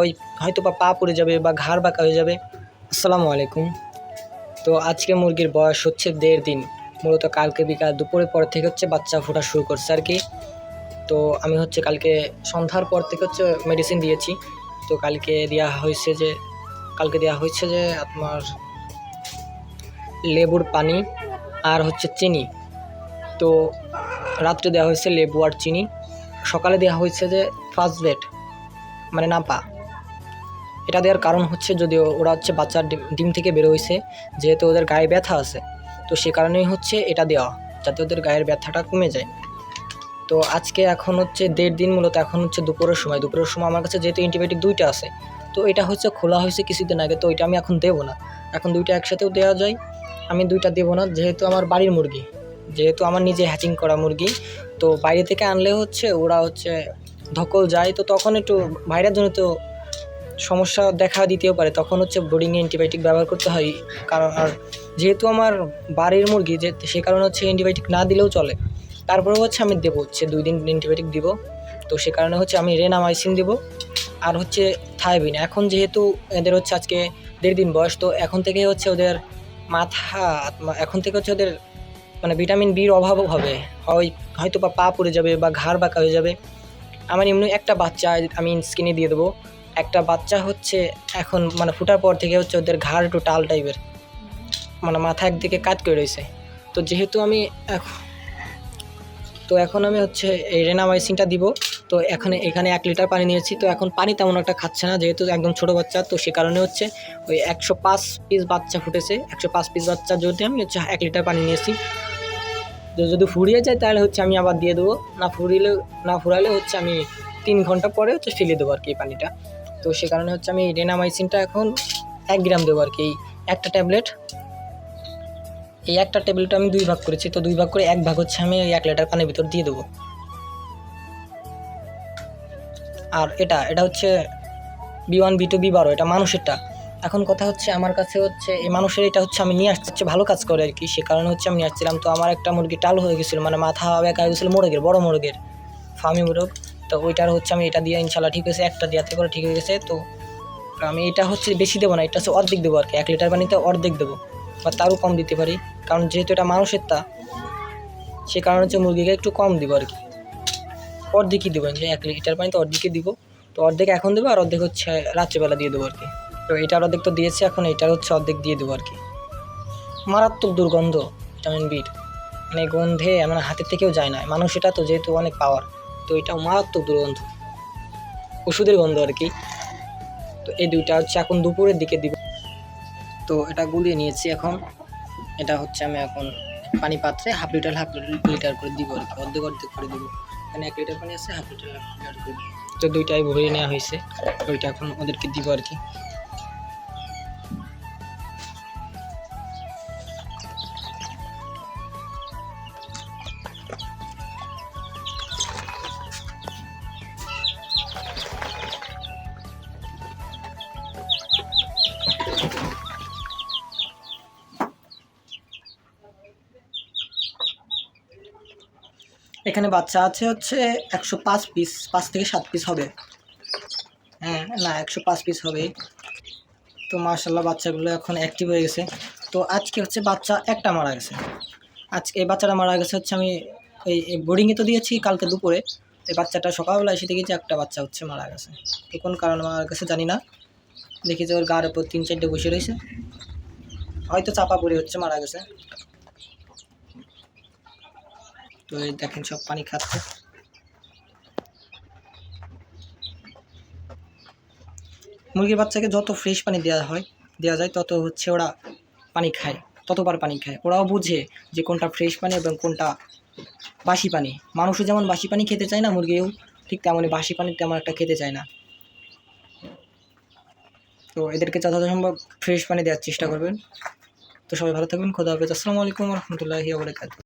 ওই হয়তো বা পা পড়ে যাবে বা ঘাড় বাঁকা হয়ে যাবে। আসসালামু আলাইকুম। তো আজকে মুরগির বয়স হচ্ছে দেড় দিন। মূলত কালকে বিকাল দুপুরের পর থেকে হচ্ছে বাচ্চা ফোটা শুরু করছে আর কি। তো আমি হচ্ছে কালকে সন্ধ্যার পর থেকে হচ্ছে মেডিসিন দিয়েছি। তো কালকে দেওয়া হয়েছে যে, কালকে দেওয়া হয়েছে যে আপনার লেবুর পানি আর হচ্ছে চিনি। তো রাত্রে দেওয়া হয়েছে লেবু আর চিনি। সকালে দেওয়া হয়েছে যে ফার্স্ট বেড মানে নাপা। এটা দেওয়ার কারণ হচ্ছে যদি ওরা হচ্ছে বাচ্চার ডিম- থেকে বের হয়েছে, যেহেতু ওদের গায়ে ব্যথা আছে। তো সে কারণেই হচ্ছে এটা দেওয়া, যাতে ওদের গায়ের ব্যথাটা কমে যায়। তো আজকে এখন হচ্ছে দেড় দিন মূলত এখন হচ্ছে দুপুরের সময়। দুপুরের সময় আমার কাছে যেহেতু অ্যান্টিবায়োটিক দুইটা আছে, তো এটা হচ্ছে খোলা হয়েছে কিছুদিন আগে, তো এটা আমি এখন দেবো না। এখন দুইটা একসাথেও দেওয়া যায়, আমি দুইটা দেবো না, যেহেতু আমার বাড়ির মুরগি। যেহেতু আমার নিজে হ্যাচিং করা মুরগি, তো বাইরে থেকে আনলে হচ্ছে ওরা হচ্ছে ধকল যায়, তো তখন একটু বাইরের জন্য জনিত সমস্যা দেখা দিতেও পারে, তখন হচ্ছে বোর্ডিংয়ে অ্যান্টিবায়োটিক ব্যবহার করতে হয়। কারণ আর যেহেতু আমার বাড়ির মুরগি, যে সে কারণে হচ্ছে অ্যান্টিবায়োটিক না দিলেও চলে। তারপরে হচ্ছে আমি দেবো হচ্ছে দুই দিন অ্যান্টিবায়োটিক দিব। তো সে কারণে হচ্ছে আমি রেনামাইসিন দিব, আর হচ্ছে থাইবিন এখন যেহেতু এদের হচ্ছে আজকে দেড় দিন বয়স, তো এখন থেকে হচ্ছে ওদের মাথা এখন থেকে হচ্ছে ওদের মানে ভিটামিন বির অভাবও হবে। হয় হয়তো বা পা পড়ে যাবে বা ঘাড় বাঁকা হয়ে যাবে। আমার এমনি একটা বাচ্চা, আমি স্কিনে দিয়ে দেবো। একটা বাচ্চা হচ্ছে এখন মানে ফুটার পর থেকে হচ্ছে ওদের ঘাড় একটু টাল টাইপের। মানে মাথা একদিকে কাত করে রয়েছে। তো যেহেতু আমি এখ- তো এখন আমি হচ্ছে এই রেনামাইসিনটা দিব। তো এখানে এখানে এক লিটার পানি নিয়েছি। তো এখন পানি তেমন একটা খাচ্ছে না, যেহেতু একদম ছোটো বাচ্চা। তো সে কারণে হচ্ছে ওই একশো পাঁচ পিস বাচ্চা ফুটেছে। একশো পাঁচ পিস বাচ্চা যদি আমি হচ্ছে এক লিটার পানি নিয়েছি। তো যদি ফুরিয়ে যায় তাহলে হচ্ছে আমি আবার দিয়ে দেবো। না ফুরিলে, না ফুরালে হচ্ছে আমি তিন ঘণ্টা পরে হচ্ছে ফেলে দেবো আর কি পানিটা। তো সে কারণে হচ্ছে আমি রেনামাইসিনটা এখন এক গ্রাম দেবো আর কি। একটা ট্যাবলেট, এই একটা ট্যাবলেট আমি দুই ভাগ করেছি, তো দুই ভাগ করে এক ভাগ হচ্ছে আমি এক লিটার পানির ভিতর দিয়ে দেবো। আর এটা এটা হচ্ছে B one B two B বারো এটা মানুষেরটা। এখন কথা হচ্ছে আমার কাছে হচ্ছে, এই মানুষের এটা হচ্ছে আমি নিয়ে আসতে হচ্ছে ভালো কাজ করে আর কি। সে কারণে হচ্ছে আমি নিয়ে আসছিলাম, তো আমার একটা মুরগি টাল হয়ে গেছিল মানে মাথা বেঁকা হয়ে গেছিল মোরগের বড় মোরগের ফার্মি মোরগ। তো ওইটার হচ্ছে আমি এটা দিয়ে ইনশাল্লাহ ঠিক হয়েছে, একটা দেওয়াতে করে ঠিক হয়ে গেছে, তো আমি এটা হচ্ছে বেশি দেবো না, এটা হচ্ছে অর্ধেক দেবো আর কি, এক লিটার পানিতে অর্ধেক দেবো, বা তারও কম দিতে পারি, কারণ যেহেতু এটা মানুষের তা, সে কারণে হচ্ছে মুরগিকে একটু কম দিব আর কি। অর্ধেকই দেবো, যে এক লিটার পানিতে অর্ধেকই দিব, তো অর্ধেক এখন দেবো আর অর্ধেক হচ্ছে রাত্রেবেলা দিয়ে দেবো আর কি। তো এটার অর্ধেক তো দিয়েছে, এখন এটার হচ্ছে অর্ধেক দিয়ে দেবো আর কি। মারাত্মক দুর্গন্ধ, ভিটামিন বির মানে গন্ধে মানে হাতের থেকেও যায় না, মানুষ এটা তো যেহেতু অনেক পাওয়ার তো এটা মারাত্মক দুর্গন্ধ। ওষুধের গন্ধ আর কি। তো এই দুইটা হচ্ছে এখন দুপুরের দিকে দিব। তো এটা গুলিয়ে নিয়েছি এখন। এটা হচ্ছে আমি এখন পানি পাত্রে হাফ লিটার হাফ লিটার করে দিব আর কি। অর্ধেক অর্ধেক করে দিব। এখানে এক লিটার পানি আছে, হাফ লিটার হাফ লিটার করে। তো দুইটাই ভরে নেওয়া হয়েছে। ওইটা এখন ওদেরকে দিব আর কি। এখানে বাচ্চা আছে হচ্ছে একশো পাঁচ পিস পাঁচ থেকে সাত পিস হবে। হ্যাঁ না, একশো পাঁচ পিস হবে। তো মার্শাল্লাহ বাচ্চাগুলো এখন অ্যাক্টিভ হয়ে গেছে। তো আজকে হচ্ছে বাচ্চা একটা মারা গেছে। আজকে এই বাচ্চাটা মারা গেছে হচ্ছে আমি এই বোর্ডিংয়ে তো দিয়েছি কালকে দুপুরে। এই বাচ্চাটা সকালবেলা এসে দেখেছি একটা বাচ্চা হচ্ছে মারা গেছে। তো কোন কারণে মারা গেছে জানি না। দেখি যে ওর গার উপর তিন চারটে বসে রয়েছে। হয়তো চাপা পড়ে হচ্ছে মারা গেছে। তো এই দেখেন সব পানি খাচ্ছে। মুরগির বাচ্চাকে যত ফ্রেশ পানি দেওয়া হয় দেওয়া যায়, তত হচ্ছে ওরা পানি খায়, ততবার পানি খায়। ওরাও বুঝে যে কোনটা ফ্রেশ পানি এবং কোনটা বাসি পানি। মানুষও যেমন বাসি পানি খেতে চায় না, মুরগিও ঠিক তেমনই বাসি পানি তেমন একটা খেতে চায় না। তো এদেরকে যতটা সম্ভব ফ্রেশ পানি দেওয়ার চেষ্টা করবেন। তো সবাই ভালো থাকবেন, খোদা হাফেজ। আসসালামু আলাইকুম রহমতুল্লাহি